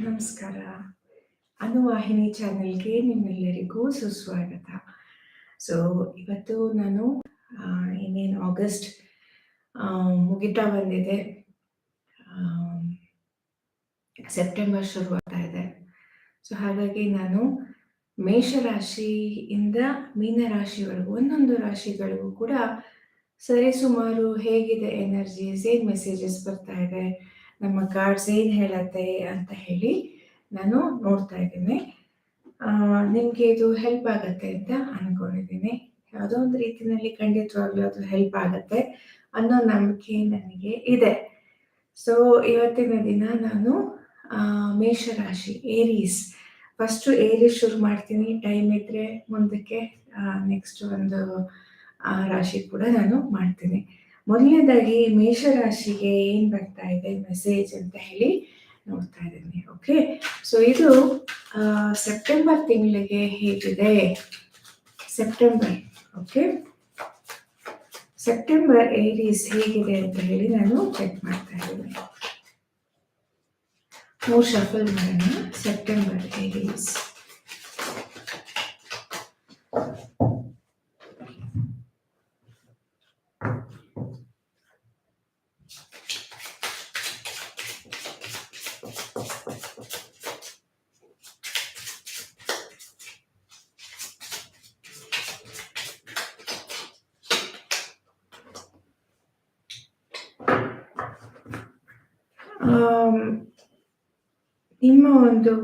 ನಮಸ್ಕಾರ. ಅನುವಾಹಿನಿ ಚಾನೆಲ್‌ಗೆ ನಿಮ್ಮೆಲ್ಲರಿಗೂ ಸುಸ್ವಾಗತ. ಸೊ, ಇವತ್ತು ನಾನು ಇನ್ನೇನು ಆಗಸ್ಟ್ ಮುಗಿತಾ ಬಂದಿದೆ. ಸೆಪ್ಟೆಂಬರ್ ಶುರು ಆಗ್ತಾ ಇದೆ. ಸೊ, ಹಾಗಾಗಿ ನಾನು ಮೇಷರಾಶಿಯಿಂದ ಮೀನರಾಶಿವರೆಗೂ ಒಂದೊಂದು ರಾಶಿಗಳಿಗೂ ಕೂಡ ಸರಿಸುಮಾರು ಹೇಗಿದೆ ಎನರ್ಜೀಸ್, ಏನ್ ಮೆಸೇಜಸ್ ಬರ್ತಾ ಇದೆ, ನಮ್ಮ ಕಾರ್ಡ್ಸ್ ಏನು ಹೇಳತ್ತೆ ಅಂತ ಹೇಳಿ ನಾನು ನೋಡ್ತಾ ಇದ್ದೀನಿ. ನಿಮಗೆ ಇದು ಹೆಲ್ಪ್ ಆಗತ್ತೆ ಅಂತ ಅನ್ಕೊಂಡಿದ್ದೀನಿ. ಯಾವುದೋ ಒಂದು ರೀತಿಯಲ್ಲಿ ಖಂಡಿತವಾಗ್ಲೂ ಅದು ಹೆಲ್ಪ್ ಆಗತ್ತೆ ಅನ್ನೋ ನಂಬಿಕೆ ನನಗೆ ಇದೆ. ಸೊ, ಇವತ್ತಿನ ದಿನ ನಾನು ಮೇಷರಾಶಿ ಏರೀಸ್ ಫಸ್ಟು ಏರೀಸ್ ಶುರು ಮಾಡ್ತೀನಿ. ಟೈಮ್ ಇದ್ರೆ ಮುಂದಕ್ಕೆ ನೆಕ್ಸ್ಟ್ ಒಂದು ರಾಶಿ ಕೂಡ ನಾನು ಮಾಡ್ತೀನಿ. ಮೊದಲನೇದಾಗಿ ಮೇಷರಾಶಿಗೆ ಏನು ಬರ್ತಾ ಇದೆ ಮೆಸೇಜ್ ಅಂತ ಹೇಳಿ ನೋಡ್ತಾ ಇದ್ದೀನಿ. ಓಕೆ. ಸೊ, ಇದು ಸೆಪ್ಟೆಂಬರ್ ತಿಂಗಳಿಗೆ ಹೇಗಿದೆ? September okay. ಸೆಪ್ಟೆಂಬರ್ ಏರೀಸ್ ಹೇಗಿದೆ ಅಂತ ಹೇಳಿ ನಾನು ಚೆಕ್ ಮಾಡ್ತಾ ಇದ್ದೀನಿ. ಮೂರು ಶಫಲ್ ಮಾಡೋಣ. September Aries. ನಿಮ್ಮ ಒಂದು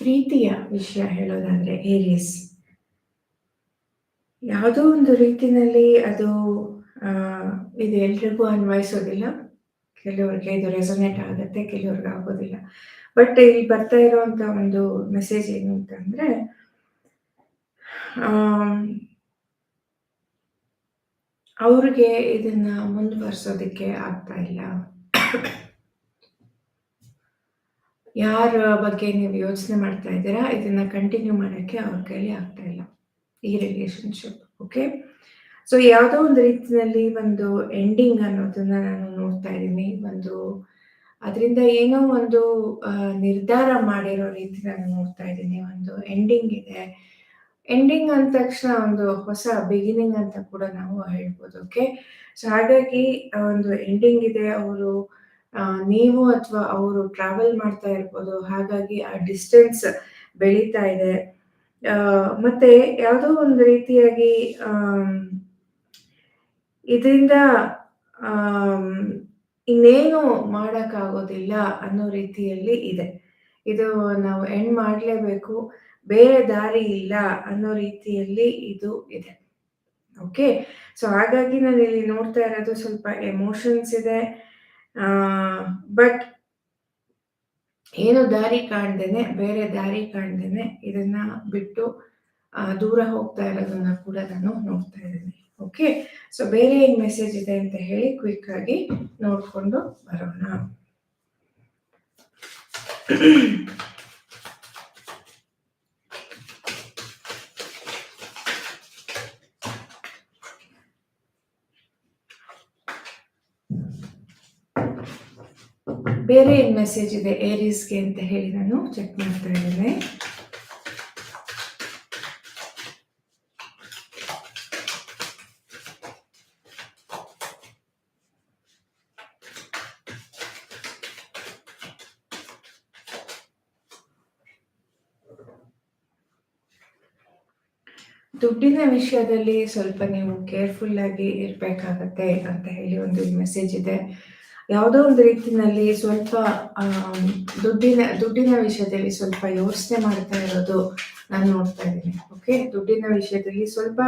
ಪ್ರೀತಿಯ ವಿಷಯ ಹೇಳೋದಾದ್ರೆ ಏರಿಯಸ್ ಯಾವುದೋ ಒಂದು ರೀತಿನಲ್ಲಿ ಅದು ಇದು ಎಲ್ರಿಗೂ ಅನ್ವಯಿಸೋದಿಲ್ಲ. ಕೆಲವ್ರಿಗೆ ಇದು ರೆಸೊನೇಟ್ ಆಗುತ್ತೆ, ಕೆಲವ್ರಿಗೆ ಆಗೋದಿಲ್ಲ. ಬಟ್ ಇಲ್ಲಿ ಬರ್ತಾ ಇರುವಂತ ಒಂದು ಮೆಸೇಜ್ ಏನು ಅಂತಂದ್ರೆ ಅವ್ರಿಗೆ ಇದನ್ನ ಮುಂದುವರ್ಸೋದಕ್ಕೆ ಆಗ್ತಾ ಇಲ್ಲ. ಯಾರ ಬಗ್ಗೆ ನೀವು ಯೋಚನೆ ಮಾಡ್ತಾ ಇದ್ದೀರಾ ಇದನ್ನ ಕಂಟಿನ್ಯೂ ಮಾಡೋಕ್ಕೆ ಅವ್ರ ಕೈಲಿ ಆಗ್ತಾ ಇಲ್ಲ. ಈ ರಿಲೇಶನ್‌ಶಿಪ್ ಓಕೆ. ಸೊ, ಯಾವುದೋ ಒಂದು ರೀತಿಯಲ್ಲಿ ಒಂದು ಎಂಡಿಂಗ್ ಅನ್ನೋದನ್ನ ನಾನು ನೋಡ್ತಾ ಇದ್ದೀನಿ. ಒಂದು ಅದರಿಂದ ಏನೋ ಒಂದು ನಿರ್ಧಾರ ಮಾಡಿರೋ ರೀತಿ ನಾನು ನೋಡ್ತಾ ಇದ್ದೀನಿ. ಒಂದು ಎಂಡಿಂಗ್ ಇದೆ. ಎಂಡಿಂಗ್ ಅಂದ ತಕ್ಷಣ ಒಂದು ಹೊಸ ಬಿಗಿನಿಂಗ್ ಅಂತ ಕೂಡ ನಾವು ಹೇಳ್ಬೋದು. ಓಕೆ. ಸೊ, ಹಾಗಾಗಿ ಒಂದು ಎಂಡಿಂಗ್ ಇದೆ. ಅವರು ನೀವು ಅಥವಾ ಅವರು ಟ್ರಾವೆಲ್ ಮಾಡ್ತಾ ಇರ್ಬೋದು. ಹಾಗಾಗಿ ಆ ಡಿಸ್ಟೆನ್ಸ್ ಬೆಳೀತಾ ಇದೆ. ಮತ್ತೆ ಯಾವುದೋ ಒಂದು ರೀತಿಯಾಗಿ ಇದರಿಂದ ಇನ್ನೇನು ಮಾಡೋಕ್ಕಾಗೋದಿಲ್ಲ ಅನ್ನೋ ರೀತಿಯಲ್ಲಿ ಇದೆ. ಇದು ನಾವು ಎಂಡ್ ಮಾಡ್ಲೇಬೇಕು. ಬೇರೆ ದಾರಿ ಇಲ್ಲ ಅನ್ನೋ ರೀತಿಯಲ್ಲಿ ಇದು ಇದೆ. ಓಕೆ. ಸೊ, ಹಾಗಾಗಿ ನಾನು ಇಲ್ಲಿ ನೋಡ್ತಾ ಇರೋದು ಸ್ವಲ್ಪ ಎಮೋಷನ್ಸ್ ಇದೆ. ಬಟ್ ಏನು ದಾರಿ ಕಾಣ್ದೇನೆ, ಬೇರೆ ದಾರಿ ಕಾಣ್ದೇನೆ ಇದನ್ನ ಬಿಟ್ಟು ದೂರ ಹೋಗ್ತಾ ಇರೋದನ್ನ ಕೂಡ ನಾನು ನೋಡ್ತಾ ಇದ್ದೀನಿ. ಓಕೆ. ಸೊ, ಬೇರೆ ಏನ್ ಮೆಸೇಜ್ ಇದೆ ಅಂತ ಹೇಳಿ ಕ್ವಿಕ್ ಆಗಿ ನೋಡ್ಕೊಂಡು ಬರೋಣ. ಬೇರೆ ಏನು ಮೆಸೇಜ್ ಇದೆ ಏರೀಸ್‌ಗೆ ಅಂತ ಹೇಳಿ ನಾನು ಚೆಕ್ ಮಾಡ್ತಾ ಇದ್ದೇನೆ. ದುಡ್ಡಿನ ವಿಷಯದಲ್ಲಿ ಸ್ವಲ್ಪ ನೀವು ಕೇರ್‌ಫುಲ್ ಆಗಿ ಇರ್ಬೇಕಾಗತ್ತೆ ಅಂತ ಹೇಳಿ ಒಂದು ಮೆಸೇಜ್ ಇದೆ. ಯಾವುದೋ ಒಂದು ರೀತಿನಲ್ಲಿ ಸ್ವಲ್ಪ ದುಡ್ಡಿನ ದುಡ್ಡಿನ ವಿಷಯದಲ್ಲಿ ಸ್ವಲ್ಪ ಯೋಚನೆ ಮಾಡ್ತಾ ಇರೋದು ನಾನು ನೋಡ್ತಾ ಇದ್ದೀನಿ. ಓಕೆ. ದುಡ್ಡಿನ ವಿಷಯದಲ್ಲಿ ಸ್ವಲ್ಪ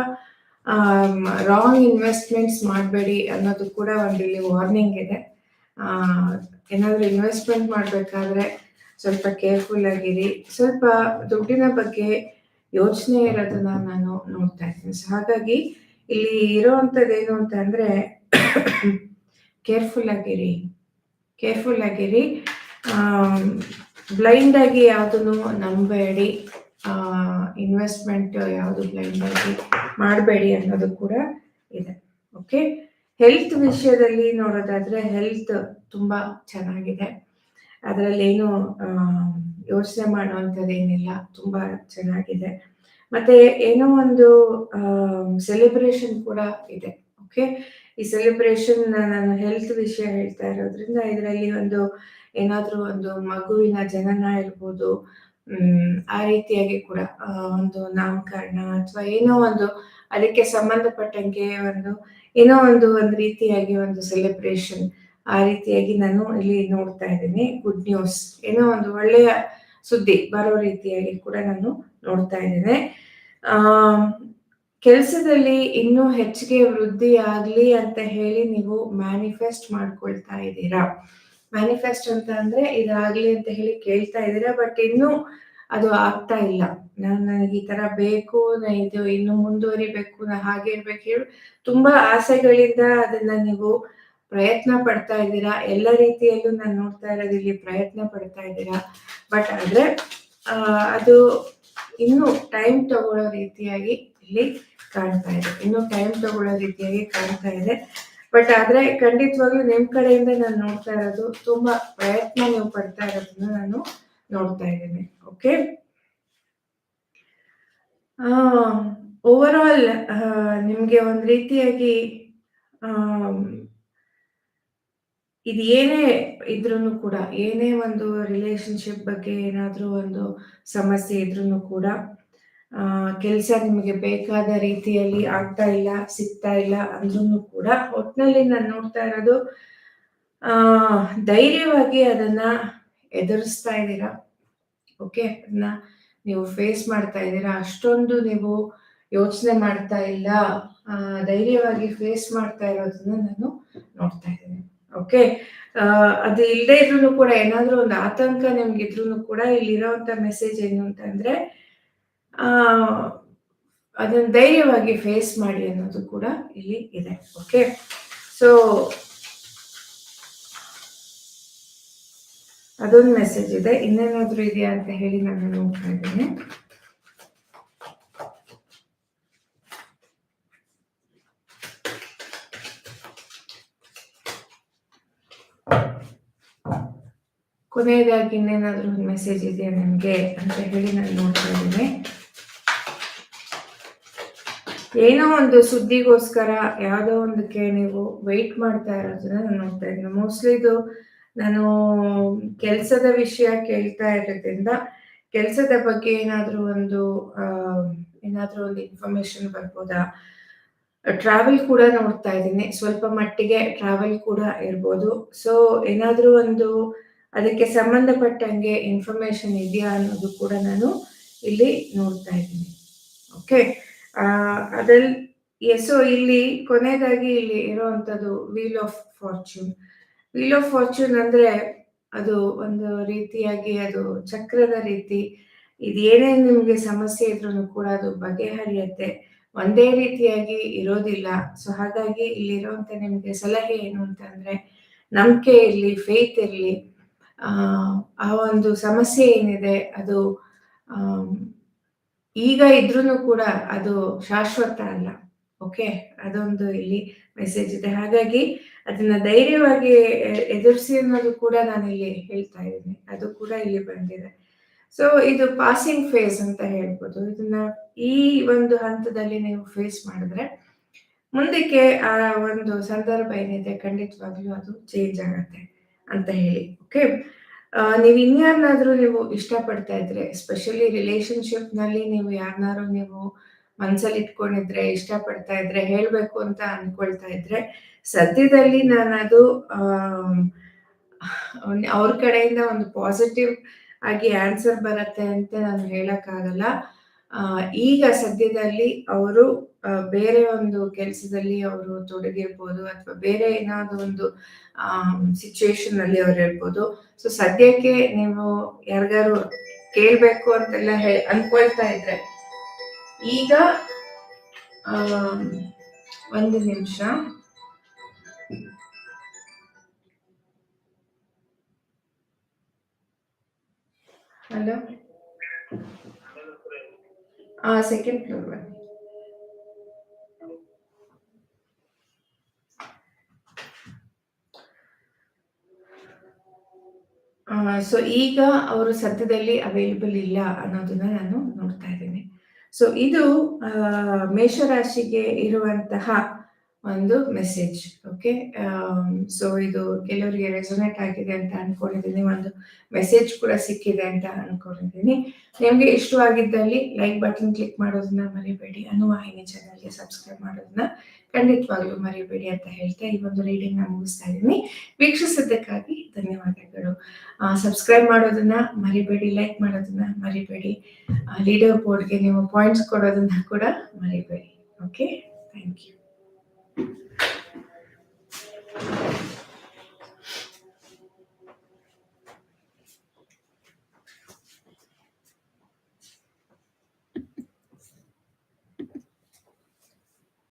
ರಾಂಗ್ ಇನ್ವೆಸ್ಟ್‌ಮೆಂಟ್ಸ್ ಮಾಡಬೇಡಿ ಅನ್ನೋದು ಕೂಡ ಒಂದು ಇಲ್ಲಿ ವಾರ್ನಿಂಗ್ ಇದೆ. ಏನಾದರೂ ಇನ್ವೆಸ್ಟ್‌ಮೆಂಟ್ ಮಾಡಬೇಕಾದ್ರೆ ಸ್ವಲ್ಪ ಕೇರ್‌ಫುಲ್ ಆಗಿರಿ. ಸ್ವಲ್ಪ ದುಡ್ಡಿನ ಬಗ್ಗೆ ಯೋಚನೆ ಇರೋದನ್ನ ನಾನು ನೋಡ್ತಾ ಇದ್ದೀನಿ. ಸೊ, ಹಾಗಾಗಿ ಇಲ್ಲಿ ಇರೋವಂಥದ್ದು ಏನು ಅಂತ ಅಂದ್ರೆ ಕೇರ್‌ಫುಲ್ ಆಗಿರಿ. ಕೇರ್‌ಫುಲ್ ಆಗಿರಿ. ಬ್ಲೈಂಡ್ ಆಗಿ ಯಾವುದನ್ನು ನಂಬಬೇಡಿ ಇನ್ವೆಸ್ಟ್‌ಮೆಂಟ್ ಯಾವುದು ಬ್ಲೈಂಡ್ ಆಗಿ ಮಾಡಬೇಡಿ ಅನ್ನೋದು ಕೂಡ ಇದೆ. ಓಕೆ. ಹೆಲ್ತ್ ವಿಷಯದಲ್ಲಿ ನೋಡೋದಾದ್ರೆ ಹೆಲ್ತ್ ತುಂಬ ಚೆನ್ನಾಗಿದೆ. ಅದರಲ್ಲೇನು ಯೋಚನೆ ಮಾಡುವಂಥದ್ದೇನಿಲ್ಲ ತುಂಬ ಚೆನ್ನಾಗಿದೆ ಮತ್ತೆ ಏನೋ ಒಂದು ಸೆಲೆಬ್ರೇಷನ್ ಕೂಡ ಇದೆ ಓಕೆ ಈ ಸೆಲೆಬ್ರೇಷನ್ ನಾನು ಹೆಲ್ತ್ ವಿಷಯ ಹೇಳ್ತಾ ಇರೋದ್ರಿಂದ ಇದರಲ್ಲಿ ಒಂದು ಏನಾದರೂ ಒಂದು ಮಗುವಿನ ಜನನ ಇರ್ಬೋದು ಆ ರೀತಿಯಾಗಿ ಕೂಡ ಒಂದು ನಾಮಕರಣ ಅಥವಾ ಏನೋ ಒಂದು ಅದಕ್ಕೆ ಸಂಬಂಧಪಟ್ಟಂಗೆ ಒಂದು ಏನೋ ಒಂದು ಒಂದು ರೀತಿಯಾಗಿ ಒಂದು ಸೆಲೆಬ್ರೇಷನ್ ಆ ರೀತಿಯಾಗಿ ನಾನು ಇಲ್ಲಿ ನೋಡ್ತಾ ಇದ್ದೀನಿ. ಗುಡ್ ನ್ಯೂಸ್ ಏನೋ ಒಂದು ಒಳ್ಳೆಯ ಸುದ್ದಿ ಬರೋ ರೀತಿಯಾಗಿ ಕೂಡ ನಾನು ನೋಡ್ತಾ ಇದ್ದೇನೆ. ಆ ಕೆಲಸದಲ್ಲಿ ಇನ್ನೂ ಹೆಚ್ಚಿಗೆ ವೃದ್ಧಿ ಆಗ್ಲಿ ಅಂತ ಹೇಳಿ ನೀವು ಮ್ಯಾನಿಫೆಸ್ಟ್ ಮಾಡ್ಕೊಳ್ತಾ ಇದ್ದೀರಾ? ಮ್ಯಾನಿಫೆಸ್ಟ್ ಅಂತ ಅಂದ್ರೆ ಇದಾಗ್ಲಿ ಅಂತ ಹೇಳಿ ಕೇಳ್ತಾ ಇದ್ದೀರಾ? ಬಟ್ ಇನ್ನೂ ಅದು ಆಗ್ತಾ ಇಲ್ಲ. ನಾನು ನನಗೆ ಈ ತರ ಬೇಕು, ನಾ ಇದು ಇನ್ನು ಮುಂದುವರಿಬೇಕು, ನಾ ಹಾಗೆ ಇರ್ಬೇಕು ಹೇಳಿ ತುಂಬಾ ಆಸೆಗಳಿಂದ ಅದನ್ನ ನೀವು ಪ್ರಯತ್ನ ಪಡ್ತಾ ಇದ್ದೀರಾ? ಎಲ್ಲ ರೀತಿಯಲ್ಲೂ ನಾನು ನೋಡ್ತಾ ಇರೋದು ಇಲ್ಲಿ ಪ್ರಯತ್ನ ಪಡ್ತಾ ಇದ್ದೀರಾ? ಬಟ್ ಆದ್ರೆ ಅದು ಇನ್ನು ಟೈಮ್ ತಗೊಳ್ಳೋ ರೀತಿಯಾಗಿ ಇಲ್ಲಿ ಕಾಣ್ತಾ ಇದೆ. ಇನ್ನು ಟೈಮ್ ತಗೊಳ್ಳೋ ರೀತಿಯಾಗಿ ಕಾಣ್ತಾ ಇದೆ. ಬಟ್ ಆದ್ರೆ ಖಂಡಿತವಾಗ್ಲೂ ನಿಮ್ ಕಡೆಯಿಂದ ನಾನು ನೋಡ್ತಾ ಇರೋದು ತುಂಬಾ ಪ್ರಯತ್ನ ನೀವು ಪಡ್ತಾ ಇರೋದನ್ನ ನಾನು ನೋಡ್ತಾ ಇದ್ದೇನೆ. ಓಕೆ ಓವರ್ ಆಲ್ ನಿಮ್ಗೆ ಒಂದ್ ರೀತಿಯಾಗಿ ಇದು ಏನೇ ಇದ್ರೂ ಕೂಡ, ಏನೇ ಒಂದು ರಿಲೇಶನ್ಶಿಪ್ ಬಗ್ಗೆ ಏನಾದ್ರೂ ಒಂದು ಸಮಸ್ಯೆ ಇದ್ರೂ ಕೂಡ ಕೆಲಸ ನಿಮಗೆ ಬೇಕಾದ ರೀತಿಯಲ್ಲಿ ಆಗ್ತಾ ಇಲ್ಲ, ಸಿಗ್ತಾ ಇಲ್ಲ ಅಂದ್ರೂ ಕೂಡ ಒಟ್ಟಿನಲ್ಲಿ ನಾನು ನೋಡ್ತಾ ಇರೋದು, ಆ, ಧೈರ್ಯವಾಗಿ ಅದನ್ನ ಎದುರಿಸ್ತಾ ಇದ್ದೀರಾ? ಓಕೆ ಅದನ್ನ ನೀವು ಫೇಸ್ ಮಾಡ್ತಾ ಇದ್ದೀರಾ? ಅಷ್ಟೊಂದು ನೀವು ಯೋಚನೆ ಮಾಡ್ತಾ ಇಲ್ಲ ಧೈರ್ಯವಾಗಿ ಫೇಸ್ ಮಾಡ್ತಾ ಇರೋದನ್ನ ನಾನು ನೋಡ್ತಾ ಇದ್ದೀನಿ. ಓಕೆ ಅದು ಇಲ್ಲದೆ ಇದ್ರೂ ಕೂಡ ಏನಾದ್ರೂ ಒಂದು ಆತಂಕ ನಿಮ್ಗೆ ಇದ್ರೂ ಕೂಡ ಇಲ್ಲಿರೋಂಥ ಮೆಸೇಜ್ ಏನು ಅಂತಂದ್ರೆ ಅದನ್ನ ಧೈರ್ಯವಾಗಿ ಫೇಸ್ ಮಾಡಿ ಅನ್ನೋದು ಕೂಡ ಇಲ್ಲಿ ಇದೆ ಓಕೆ ಸೊ ಅದೊಂದು ಮೆಸೇಜ್ ಇದೆ. ಇನ್ನೇನಾದ್ರೂ ಇದೆಯಾ ಅಂತ ಹೇಳಿ ನಾನು ನೋಡ್ತಾ ಇದ್ದೇನೆ. ಕೊನೆಯದಾಗಿ ಇನ್ನೇನಾದ್ರೂ ಒಂದು ಮೆಸೇಜ್ ಇದೆಯಾ ನನಗೆ ಅಂತ ಹೇಳಿ ನಾನು ನೋಡ್ತಾ ಇದ್ದೀನಿ. ಏನೋ ಒಂದು ಸುದ್ದಿಗೋಸ್ಕರ ಯಾವುದೋ ಒಂದಕ್ಕೆ ನೀವು ವೆಯ್ಟ್ ಮಾಡ್ತಾ ಇರೋದನ್ನ ನಾನು ನೋಡ್ತಾ ಇದ್ದೀನಿ. ಮೋಸ್ಟ್ಲಿ ಇದು ನಾನು ಕೆಲಸದ ವಿಷಯ ಕೇಳ್ತಾ ಇರೋದ್ರಿಂದ ಕೆಲಸದ ಬಗ್ಗೆ ಏನಾದರೂ ಒಂದು ಏನಾದರೂ ಒಂದು ಇನ್ಫಾರ್ಮೇಶನ್ ಬರ್ಬೋದಾ? ಟ್ರಾವೆಲ್ ಕೂಡ ನೋಡ್ತಾ ಇದ್ದೀನಿ. ಸ್ವಲ್ಪ ಮಟ್ಟಿಗೆ ಟ್ರಾವೆಲ್ ಕೂಡ ಇರ್ಬೋದು. ಸೊ ಏನಾದರೂ ಒಂದು ಅದಕ್ಕೆ ಸಂಬಂಧಪಟ್ಟಂಗೆ ಇನ್ಫಾರ್ಮೇಶನ್ ಇದೆಯಾ ಅನ್ನೋದು ಕೂಡ ನಾನು ಇಲ್ಲಿ ನೋಡ್ತಾ ಇದ್ದೀನಿ. ಓಕೆ ಅದ್ರಲ್ಲಿ ಎಸೋ ಇಲ್ಲಿ ಕೊನೆಯದಾಗಿ ಇಲ್ಲಿ ಇರುವಂತದ್ದು wheel of fortune wheel of fortune ಅಂದ್ರೆ ಅದು ಒಂದು ರೀತಿಯಾಗಿ ಅದು ಚಕ್ರದ ರೀತಿ. ಇದೇನೇ ನಿಮ್ಗೆ ಸಮಸ್ಯೆ ಇದ್ರೂ ಕೂಡ ಅದು ಬಗೆಹರಿಯತ್ತೆ. ಒಂದೇ ರೀತಿಯಾಗಿ ಇರೋದಿಲ್ಲ. ಸೊ ಹಾಗಾಗಿ ಇಲ್ಲಿರುವಂತ ನಿಮ್ಗೆ ಸಲಹೆ ಏನು ಅಂತಂದ್ರೆ ನಂಬಿಕೆ ಇರಲಿ ಫೇತ್ ಇರಲಿ. ಆ ಆ ಒಂದು ಸಮಸ್ಯೆ ಏನಿದೆ ಅದು ಈಗ ಇದ್ರೂ ಕೂಡ ಅದು ಶಾಶ್ವತ ಅಲ್ಲ. ಓಕೆ ಅದೊಂದು ಇಲ್ಲಿ ಮೆಸೇಜ್ ಇದೆ. ಹಾಗಾಗಿ ಅದನ್ನ ಧೈರ್ಯವಾಗಿ ಎದುರಿಸಿ ಅನ್ನೋದು ಕೂಡ ನಾನು ಇಲ್ಲಿ ಹೇಳ್ತಾ ಇದ್ದೀನಿ. ಅದು ಕೂಡ ಇಲ್ಲಿ ಬಂದಿದೆ. ಸೊ ಇದು ಪಾಸಿಂಗ್ ಫೇಸ್ ಅಂತ ಹೇಳ್ಬೋದು. ಇದನ್ನ ಈ ಒಂದು ಹಂತದಲ್ಲಿ ನೀವು ಫೇಸ್ ಮಾಡಿದ್ರೆ ಮುಂದಕ್ಕೆ ಆ ಒಂದು ಸಂದರ್ಭ ಏನಿದೆ ಖಂಡಿತವಾಗ್ಲೂ ಅದು ಚೇಂಜ್ ಆಗತ್ತೆ ಅಂತ ಹೇಳಿ. ಓಕೆ ನೀವು ಇನ್ಯಾರನ್ನಾದ್ರೂ ನೀವು ಇಷ್ಟಪಡ್ತಾ ಇದ್ರೆ ಎಸ್ಪೆಷಲಿ ರಿಲೇಶನ್ಶಿಪ್ನಲ್ಲಿ ನೀವು ಯಾರನ್ನಾರು ನೀವು ಮನ್ಸಲ್ಲಿ ಇಟ್ಕೊಂಡಿದ್ರೆ, ಇಷ್ಟಪಡ್ತಾ ಇದ್ರೆ, ಹೇಳ್ಬೇಕು ಅಂತ ಅನ್ಕೊಳ್ತಾ ಇದ್ರೆ, ಸದ್ಯದಲ್ಲಿ ನಾನು ಅದು ಅವ್ರ ಕಡೆಯಿಂದ ಒಂದು ಪಾಸಿಟಿವ್ ಆಗಿ ಆನ್ಸರ್ ಬರತ್ತೆ ಅಂತ ನಾನು ಹೇಳಕ್ಕಾಗಲ್ಲ. ಈಗ ಸದ್ಯದಲ್ಲಿ ಅವರು ಬೇರೆ ಒಂದು ಕೆಲಸದಲ್ಲಿ ಅವರು ತೊಡಗಿರ್ಬೋದು ಅಥವಾ ಬೇರೆ ಏನಾದ್ರು ಒಂದು ಸಿಚುವೇಶನ್ ಅಲ್ಲಿ ಅವ್ರು ಇರ್ಬೋದು. ಸೊ ಸದ್ಯಕ್ಕೆ ನೀವು ಯಾರಿಗಾರು ಕೇಳ್ಬೇಕು ಅಂತೆಲ್ಲ ಹೇ, ಅನ್ಕೊಳ್ತಾ ಇದ್ರೆ, ಈಗ ಒಂದು ನಿಮಿಷ. ಹಲೋ ಆ ಸೆಕೆಂಡ್ ಫ್ಲೋರ್ ಬನ್ನಿ. ಸೊ ಈಗ ಅವರು ಸದ್ಯದಲ್ಲಿ ಅವೈಲೇಬಲ್ ಇಲ್ಲ ಅನ್ನೋದನ್ನ ನಾನು ನೋಡ್ತಾ ಇದ್ದೀನಿ. ಸೊ ಇದು ಆ, ಮೇಷರಾಶಿಗೆ ಇರುವಂತಹ ಒಂದು ಮೆಸೇಜ್ ಓಕೆ ಸೊ ಇದು ಕೆಲವರಿಗೆ ರೆಸೊನೇಟ್ ಆಗಿದೆ ಅಂತ ಅನ್ಕೊಂಡಿದ್ದೀನಿ, ಒಂದು ಮೆಸೇಜ್ ಕೂಡ ಸಿಕ್ಕಿದೆ ಅಂತ ಅನ್ಕೊಂಡಿದ್ದೀನಿ. ನಿಮಗೆ ಇಷ್ಟವಾಗಿದ್ದಲ್ಲಿ ಲೈಕ್ ಬಟನ್ ಕ್ಲಿಕ್ ಮಾಡೋದನ್ನ ಮರಿಬೇಡಿ. ಅನುವಾಹಿನಿ ಚಾನಲ್ಗೆ ಸಬ್ಸ್ಕ್ರೈಬ್ ಮಾಡೋದನ್ನ ಖಂಡಿತವಾಗ್ಲೂ ಮರಿಬೇಡಿ ಅಂತ ಹೇಳ್ತಾ ಈ ಒಂದು ರೀಡಿಂಗ್ ನಾನು ಮುಗಿಸ್ತಾ ಇದ್ದೀನಿ. ವೀಕ್ಷಿಸಿದ್ದಕ್ಕಾಗಿ ಧನ್ಯವಾದಗಳು. ಸಬ್ಸ್ಕ್ರೈಬ್ ಮಾಡೋದನ್ನ ಮರಿಬೇಡಿ ಲೈಕ್ ಮಾಡೋದನ್ನ ಮರಿಬೇಡಿ. ಲೀಡರ್ ಬೋರ್ಡ್ಗೆ ನೀವು ಪಾಯಿಂಟ್ಸ್ ಕೊಡೋದನ್ನ ಕೂಡ ಮರಿಬೇಡಿ ಓಕೆ ಥ್ಯಾಂಕ್ ಯು